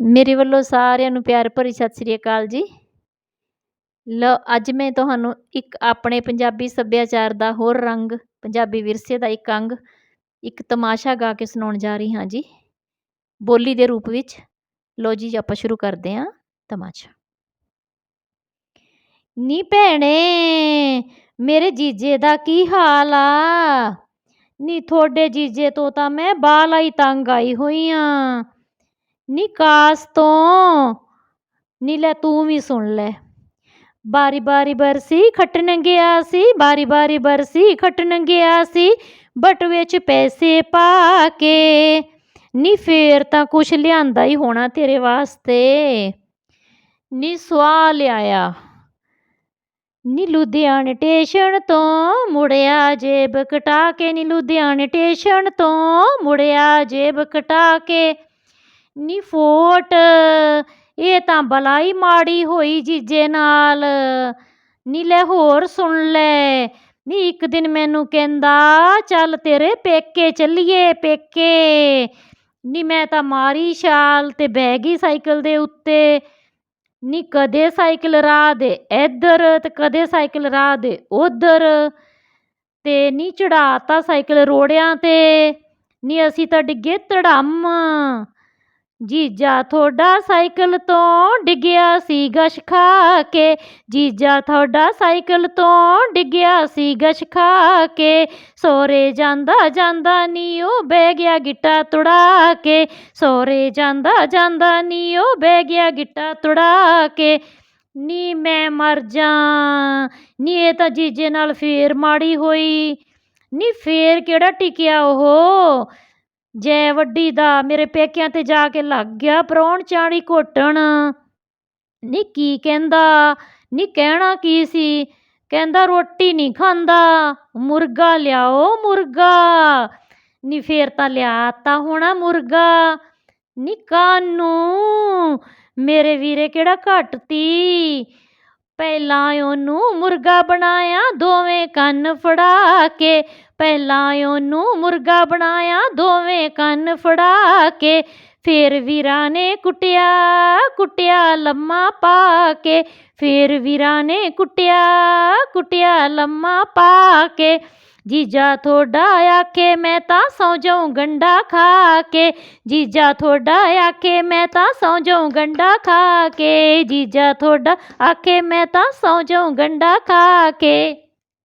ਮੇਰੇ ਵੱਲੋਂ ਸਾਰਿਆਂ ਨੂੰ ਪਿਆਰ ਭਰੀ ਸਤਿ ਸ੍ਰੀ ਅਕਾਲ ਜੀ। ਲਓ, ਅੱਜ ਮੈਂ ਤੁਹਾਨੂੰ ਇੱਕ ਆਪਣੇ ਪੰਜਾਬੀ ਸੱਭਿਆਚਾਰ ਦਾ ਹੋਰ ਰੰਗ, ਪੰਜਾਬੀ ਵਿਰਸੇ ਦਾ ਇੱਕ ਅੰਗ, ਇੱਕ ਤਮਾਸ਼ਾ ਗਾ ਕੇ ਸੁਣਾਉਣ ਜਾ ਰਹੀ ਹਾਂ ਜੀ। ਬੋਲੀ ਦੇ ਰੂਪ ਵਿੱਚ। ਲਓ ਜੀ, ਆਪਾਂ ਸ਼ੁਰੂ ਕਰਦੇ ਹਾਂ ਤਮਾਸ਼ਾ। ਨੀ ਭੈਣੇ, ਮੇਰੇ ਜੀਜੇ ਦਾ ਕੀ ਹਾਲ ਆ? ਨੀ ਤੁਹਾਡੇ ਜੀਜੇ ਤੋਂ ਤਾਂ ਮੈਂ ਬਾਲਾ ਹੀ ਤੰਗ ਆਈ ਹੋਈ ਆ। ਨੀ ਕਾਸ ਤੋਂ। ਨੀ ਲੈ ਤੂੰ ਵੀ ਸੁਣ ਲੈ। ਬਾਰੀ ਬਾਰੀ ਬਰਸੀ ਖੱਟਣ ਗਿਆ ਸੀ, ਬਾਰੀ ਬਾਰੀ ਬਰਸੀ ਖੱਟਣ ਗਿਆ ਸੀ, ਬਟ ਵਿੱਚ ਪੈਸੇ ਪਾ ਕੇ। ਨੀ ਫੇਰ ਤਾਂ ਕੁਛ ਲਿਆਂਦਾ ਹੀ ਹੋਣਾ ਤੇਰੇ ਵਾਸਤੇ। ਨੀ ਸਵਾ ਲਿਆਇਆ। ਨੀ ਲੁਧਿਆਣੇ ਟੇਸ਼ਨ ਤੋਂ ਮੁੜਿਆ ਜੇਬ ਕਟਾ ਕੇ। ਨੀ ਲੁਧਿਆਣੇ ਟੇਸ਼ਨ ਤੋਂ ਮੁੜਿਆ ਜੇਬ ਕਟਾ ਕੇ। ਨੀ ਫੋਟ। ਇਹ ਤਾਂ ਬਲਾਈ ਮਾੜੀ ਹੋਈ ਜੀਜੇ ਨਾਲ। ਨੀ ਲੈ ਹੋਰ ਸੁਣ ਲੈ। ਨੀ ਇੱਕ ਦਿਨ ਮੈਨੂੰ ਕਹਿੰਦਾ, ਚੱਲ ਤੇਰੇ ਪੇਕੇ ਚੱਲੀਏ, ਪੇਕੇ। ਨੀ ਮੈਂ ਤਾਂ ਮਾਰੀ ਛਾਲ ਤੇ ਬਹਿ ਗਈ ਸਾਈਕਲ ਦੇ ਉੱਤੇ। ਨੀ ਕਦੇ ਸਾਈਕਲ ਰਾਹ ਦੇ ਇੱਧਰ ਤੇ ਕਦੇ ਸਾਈਕਲ ਰਾਹ ਦੇ ਉਧਰ। ਤੇ ਨੀ ਚੜਾਤਾ ਸਾਈਕਲ ਰੋੜਿਆਂ ਤੇ। ਨੀ ਅਸੀਂ ਤਾਂ ਡਿੱਗੇ ਧੜਮ। ਜੀਜਾ ਤੁਹਾਡਾ ਸਾਈਕਲ ਤੋਂ ਡਿੱਗਿਆ ਸੀ ਗਸ਼ ਖਾ ਕੇ। ਜੀਜਾ ਤੁਹਾਡਾ ਸਾਈਕਲ ਤੋਂ ਡਿੱਗਿਆ ਸੀ ਗਸ਼ ਖਾ ਕੇ। ਸੋਰੇ ਜਾਂਦਾ ਜਾਂਦਾ ਨੀ ਉਹ ਬਹਿ ਗਿਆ ਗਿੱਟਾ ਤੁੜਾ ਕੇ। ਸੋਰੇ ਜਾਂਦਾ ਜਾਂਦਾ ਨੀ ਉਹ ਬਹਿ ਗਿਆ ਗਿੱਟਾ ਤੁੜਾ ਕੇ। ਨੀ ਮੈਂ ਮਰ ਜਾ, ਨੀ ਇਹ ਤਾਂ ਜੀਜੇ ਨਾਲ ਫੇਰ ਮਾੜੀ ਹੋਈ। ਨੀ ਫੇਰ ਕਿਹੜਾ ਟਿਕਿਆ ਉਹ? ਜੈ ਵੱਡੀ ਦਾ ਮੇਰੇ ਪੇਕਿਆਂ ਤੇ ਜਾ ਕੇ ਲੱਗ ਗਿਆ ਪ੍ਰਾਹੁਣ ਚਾਣੀ ਘੋਟਣ। ਨੀ ਕੀ ਕਹਿੰਦਾ? ਨੀ ਕਹਿਣਾ ਕੀ ਸੀ? ਕਹਿੰਦਾ ਰੋਟੀ ਨਹੀਂ ਖਾਂਦਾ। ਮੁਰਗਾ ਲਿਆਓ ਮੁਰਗਾ। ਨੀ ਫੇਰ ਤਾਂ ਲਿਆਤਾ ਹੋਣਾ ਮੁਰਗਾ। ਨੀ ਕਾਨੂੰ? ਮੇਰੇ ਵੀਰੇ ਕਿਹੜਾ ਘੱਟ ਤੀ? ਪਹਿਲਾਂ ਉਹਨੂੰ ਮੁਰਗਾ ਬਣਾਇਆ, ਦੋਵੇਂ ਕੰਨ ਫੜਾ ਕੇ। ਪਹਿਲਾਂ ਉਹਨੂੰ ਮੁਰਗਾ ਬਣਾਇਆ, ਦੋਵੇਂ ਕੰਨ ਫੜਾ ਕੇ। ਫੇਰ ਵੀਰਾਂ ਨੇ ਕੁੱਟਿਆ ਕੁੱਟਿਆ ਲੰਮਾ ਪਾ ਕੇ। ਫੇਰ ਵੀਰਾਂ ਨੇ ਕੁੱਟਿਆ ਕੁੱਟਿਆ ਲੰਮਾ ਪਾ ਕੇ। ਜੀਜਾ ਤੁਹਾਡਾ ਆਖੇ, ਮੈਂ ਤਾਂ ਸੌ ਜਾਉਂ ਗੰਡਾ ਖਾ ਕੇ। ਜੀਜਾ ਤੁਹਾਡਾ ਆਖੇ, ਮੈਂ ਤਾਂ ਸੌ ਜਾਉਂ ਗੰਡਾ ਖਾ ਕੇ। ਜੀਜਾ ਤੁਹਾਡਾ ਆਖੇ, ਮੈਂ ਤਾਂ ਸੌ ਜਾਉਂ ਗੰਡਾ ਖਾ ਕੇ।